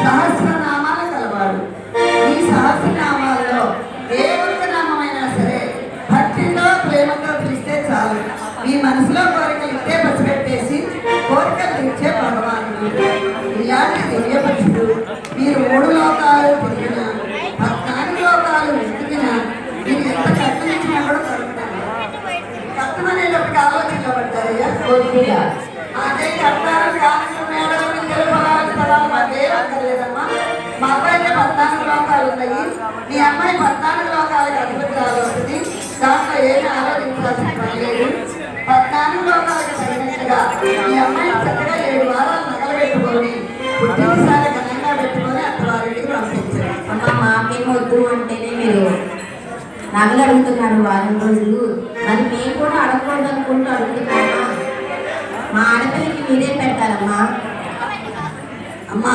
సహస్రనామాలు కలవాడు ఈ సహస్రనామాల్లో ఏ ఒక్క నామమైనా సరే భక్తితో ప్రేమతో పిలిస్తే చాలు. మీ మనసులో కోరికలు ఇట్టే పసిపెట్టేసి కోరికలు తీర్చే భగవానుడు. ఇలాంటి దివ్యపక్షుడు మీరు మూడు లోకాలు తిరిగిన పద్నాలుగు లోకాలు వెతికిన మీరు ఎంత కట్టించినా కూడా దొరుకుతారు కట్టమనేటప్పటికి ఆలోచించబడ్డారయ్యా కోరికగా మీ అమ్మాయి పద్నాలుగు లోకాలకు అభివృద్ధి అవుతుంది దాంట్లో ఏమీ ఆలోచించాల్సిన పని లేదు. పద్నాలుగు లోకాలకు తగినట్టుగా మీ అమ్మాయి చక్కగా ఏడు వారాలు నగలు పెట్టుకొని పుట్టినసారి ఘనంగా పెట్టుకొని అత్తవారింటికి పంపించారు. అమ్మ మాకేం వద్దు అంటేనే మీరు నగలు అడుగుతున్నారు వారం రోజులు. మరి మేము కూడా అడగకూడదు అనుకుంటూ అడుగుతున్నామా? మా ఆడపిల్లకి మీరే పెడతారమ్మా అమ్మా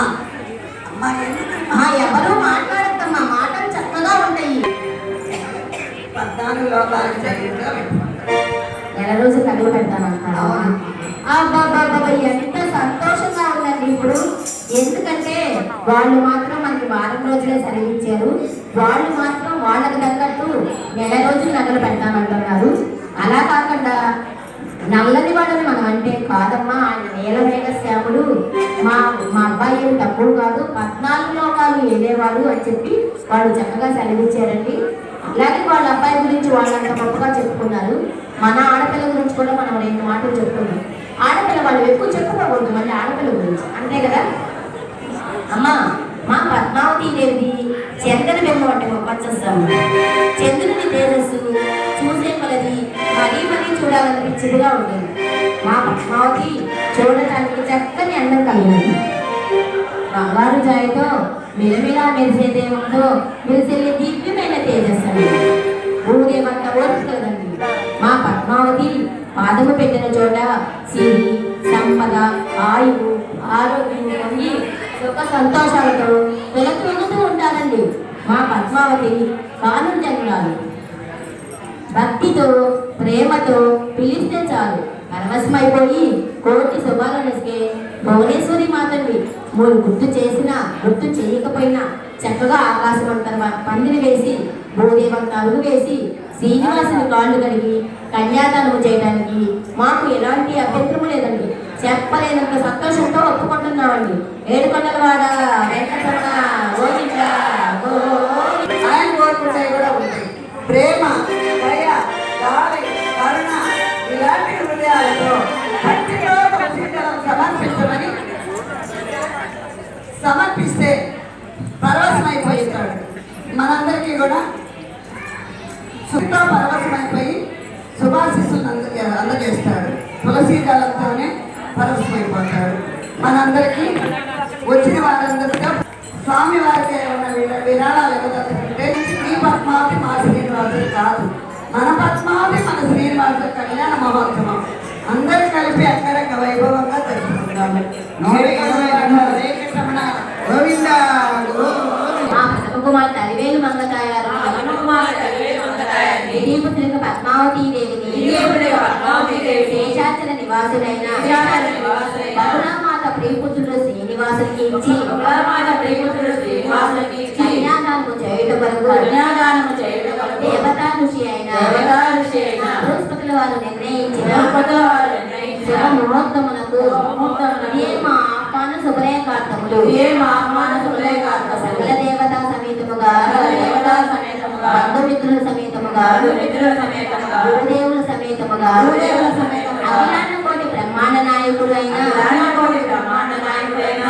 అమ్మా ఎందుకు? ఎవరు మాట్లాడద్దమ్మా మాటలు చక్కగా ఉంటాయి. పద్నాలుగు పెట్టుకుంటారు. నెల రోజులు పెడతానంటారా అబ్బాబ్బాబ్బా ఎంత సంతోషంగా ఉందండి ఇప్పుడు. ఎందుకంటే వాళ్ళు మాత్రం మనకి వారం రోజులే సెలవిచ్చారు. వాళ్ళు మాత్రం వాళ్ళకి తగ్గట్టు నెల రోజులు నగలు పెడతామంటున్నారు. అలా కాకుండా నల్లని వాడని మనం అంటే కాదమ్మా ఆయన నీలమేఘ శ్యాముడు. మా మా అబ్బాయి తక్కువ కాదు పద్నాలుగు లోకాలు వెళ్ళేవాడు అని చెప్పి వాళ్ళు చక్కగా సెలవిచ్చారండి. అలాగే వాళ్ళ అబ్బాయి గురించి వాళ్ళంత గొప్పగా చెప్పుకున్నారు. మన ఆడపిల్ల గురించి కూడా మనం రెండు మాటలు చెప్పుకున్నాం ఆడపిల్ల వాళ్ళు ఎక్కువ చెప్పుకోకూడదు మళ్ళీ ఆడపిల్ల గురించి. అంతే కదా? అమ్మా మా పద్మావతి దేవి చంద్రుని మేము వంటి మొప్పచ్చేస్తాము చంద్రుని తేజస్సు చూసే కొలది మరీ మరీ చూడాలనిపించేదిగా ఉంటుంది. మా పద్మావతి చూడటానికి చక్కని అందం కలిగింది. బంగారు జాయితో మిలమిలా మెరిసే దేవుడితో మెరిసే దివ్యమైన తేజస్సు అండి ఊరేమంత ఓర్చుకోదండి మా పద్మావతి పాదము పెట్టిన చోట సిరి సంపద ఆయువు ఆరోగ్యం పొంది సుఖ సంతోషాలతో వెలతూగుతూ ఉంటారండి మా పద్మావతి కాలం భక్తితో ప్రేమతో పిలిస్తే చాలు. పరవశమైపోయి కోటి శుభాలనిస్తే భువనేశ్వరి మాతండి మూడు గుర్తు చేసినా గుర్తు చేయకపోయినా చక్కగా ఆకాశం అంటారు పందిరి వేసి భూదేవంత అరుగు వేసి శ్రీనివాసుని కాళ్ళు కడిగి కన్యాదానం చేయడానికి మాకు ఎలాంటి అభ్యంతరము లేదండి. చెప్పలేనంత సంతోషంతో ఒప్పుకుంటున్నామండి. ఏడుకొండలవాడ వెంకటరమణ గోవిందా ఆయన కూడా ఉంటాయి. ప్రేమ పరవశమైపోతాడు మనందరికీ కూడా సుఖంతో పరవశమైపోయి శుభాశిస్సులను అంద అందజేస్తాడు. తులసీ దళంతోనే పరవశమైపోతాడు. మనందరికీ వచ్చిన వారందరితో స్వామి వారికి ఉన్న విరా- విరాళాలు ఇవ్వదంటే ఈ పద్మావతి మా శ్రీనివాసుడు కాదు. మన పద్మావతి మన శ్రీనివాసుడు కళ్యాణ మహోత్సవం. అందరూ కలిపి అంగరంగ వైభవంగా వెంకటరమణ గోవింద. పద్మకుమార్ తరివేలు మంగతాయారు. దిలీపుత్రిక పద్మావతీ దేవిని శేషాచల నివాసులైన బహుళమాత ప్రియపుత్రుడు శ్రీనివాసునికి ఇచ్చి కన్యాదానము చేయుట వరకు దేవతా ఋషి అయిన. బృహస్పతుల వారు నిర్ణయించిన. శుభ ముహూర్తమునకు ఇదే మా ఆహ్వాన శుభరేఖార్థములు బంధుమిత్రుల సమేతముగా గురుదేవుల సమేతముగా అఖిలాండ కోటి బ్రహ్మాండ నాయకుడు అయిన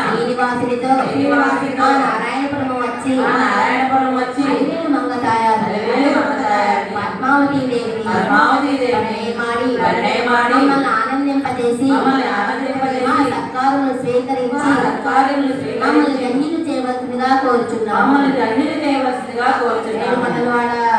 శ్రీనివాసుడితో నారాయణపురము వచ్చి అలివేలు పద్మావతి దేవిని ప్రణయమాడి మమ్మల్ని ఆనందింపజేసి మా స్వీకరించి మమ్మల్ని ధన్యులు చేయవలసిందిగా కోరుచున్నాము. మమ్మల్ని ధన్యులు చేయవలసిందిగా కోరుచున్నాము.